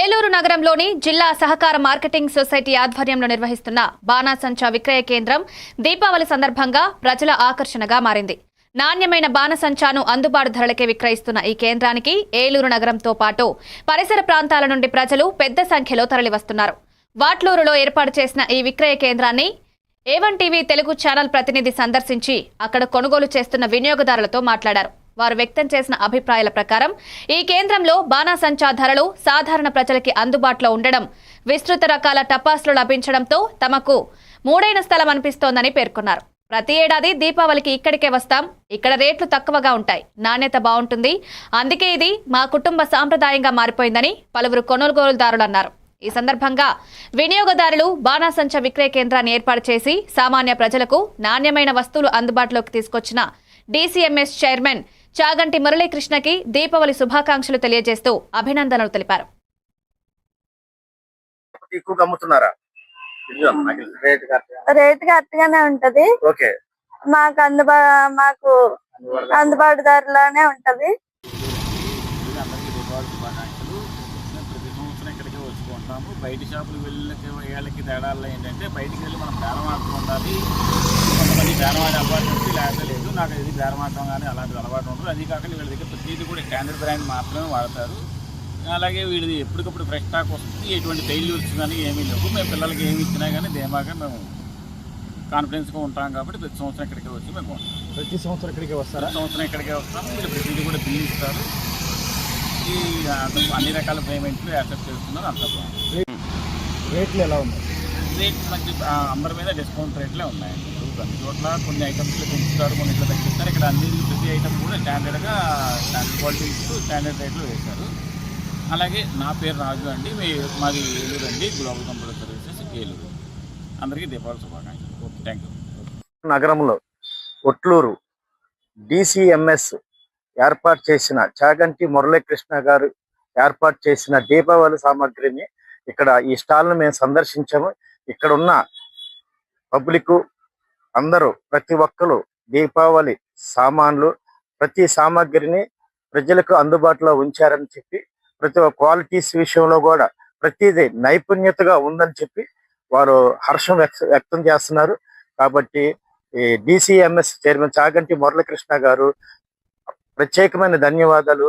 ఏలూరు నగరంలోని జిల్లా సహకార మార్కెటింగ్ సొసైటీ ఆధ్వర్యంలో నిర్వహిస్తున్న బాణాసంచా విక్రయ కేంద్రం దీపావళి సందర్భంగా ప్రజల ఆకర్షణగా మారింది. నాణ్యమైన బాణసంచాను అందుబాటు ధరలకే విక్రయిస్తున్న ఈ కేంద్రానికి ఏలూరు నగరంతో పాటు పరిసర ప్రాంతాల నుండి ప్రజలు పెద్ద సంఖ్యలో తరలివస్తున్నారు. వాట్లూరులో ఏర్పాటు చేసిన ఈ విక్రయ కేంద్రాన్ని ఏవన్ టీవీ తెలుగు ఛానల్ ప్రతినిధి సందర్శించి అక్కడ కొనుగోలు చేస్తున్న వినియోగదారులతో మాట్లాడారు. వారు వ్యక్తం చేసిన అభిప్రాయాల ప్రకారం ఈ కేంద్రంలో బాణాసంచా ధరలు సాధారణ ప్రజలకి అందుబాటులో ఉండడం విస్తృత రకాల టపాసులు లభించడంతో తమకు మూడైన స్థలం అనిపిస్తోందని పేర్కొన్నారు. ప్రతి ఏడాది దీపావళికి ఇక్కడికే వస్తాం. ఇక్కడ రేట్లు తక్కువగా ఉంటాయి. నాణ్యత బాగుంటుంది. అందుకే ఇది మా కుటుంబ సాంప్రదాయంగా మారిపోయిందని పలువురు కొనుగోలుదారులు అన్నారు. ఈ సందర్భంగా వినియోగదారులు బాణాసంచ విక్రయ కేంద్రాన్ని ఏర్పాటు చేసి సామాన్య ప్రజలకు నాణ్యమైన వస్తువులు అందుబాటులోకి తీసుకొచ్చిన డీసీఎంఎస్ చైర్మన్ చాగంటి మురళీకృష్ణకి దీపావళి శుభాకాంక్షలు తెలియజేస్తూ అభినందనలు తెలిపారు. రేట్ ఉంటది. ఓకే. మాకు అందుబా మాకు అందుబాటు ధరలోనే ఉంటది. బయట షాపులకు వెళ్ళకి తేడాల్లో ఏంటంటే బయటికి వెళ్ళి మనం ఉండాలి. కొంతమంది అలవాటు లేకపోతే లేదు. నాకు ఇది బేరం ఆడటం కానీ అలాంటిది అలవాటు ఉండదు. అది కాక వీళ్ళ దగ్గర ప్రతిదీ కూడా స్టాండర్డ్ బ్రాండ్ మాత్రమే వాడతారు. అలాగే వీడిది ఎప్పటికప్పుడు ఫ్రెష్ స్టాక్ వస్తుంది. ఎటువంటి ఫెయిల్యూర్స్ కానీ ఏమీ లేవు. మేము పిల్లలకి ఏమి ఇచ్చినా కానీ ధీమాగా మేము కాన్ఫిడెన్స్గా ఉంటాం కాబట్టి ప్రతి సంవత్సరం ఇక్కడికి వచ్చి మేము ప్రతి సంవత్సరం ఇక్కడికి వస్తారా? ప్రతి సంవత్సరం ఇక్కడికే వస్తాము వీళ్ళు ప్రతిదీ కూడా బిల్లు ఇస్తారు. ఈ అన్ని రకాల పేమెంట్లు యాక్సెప్ట్ చేస్తున్నారు. అంత రేట్లు ఎలా ఉన్నాయి? రేట్ మంచి అందరి మీద డిస్కౌంట్ రేట్లే ఉన్నాయండి. ఇప్పుడు చోట్ల కొన్ని ఐటమ్స్లో పెంచుతారు కొన్ని ఇట్లా తగ్గిస్తారు ఇక్కడ అన్ని ప్రతి ఐటమ్ కూడా స్టాండర్డ్గా స్టాండర్డ్ క్వాలిటీ ఇస్తూ స్టాండర్డ్ రేట్లు వేశారు. అలాగే నా పేరు రాజు అండి. మీ మాది ఏలూరు అండి. Global computer services Eluru. అందరికీ దీపావళి శుభాకాంక్షలు. థ్యాంక్ యూ నగరంలో ఒట్లూరు డిసిఎంఎస్ ఏర్పాటు చేసిన చాగంటి మురళీకృష్ణ గారు ఏర్పాటు చేసిన దీపావళి సామాగ్రిని ఇక్కడ ఈ స్టాల్ను మేము సందర్శించాము. ఇక్కడ ఉన్న పబ్లిక్ అందరూ ప్రతి ఒక్కరు దీపావళి సామాన్లు ప్రతి సామాగ్రిని ప్రజలకు అందుబాటులో ఉంచారని చెప్పి ప్రతి ఒక్క క్వాలిటీస్ విషయంలో కూడా ప్రతిదీ నైపుణ్యతగా ఉందని చెప్పి వారు హర్షం వ్యక్తం చేస్తున్నారు. కాబట్టి ఈ డిసిఎంఎస్ చైర్మన్ చాగంటి మురళీకృష్ణ గారు ప్రత్యేకమైన ధన్యవాదాలు.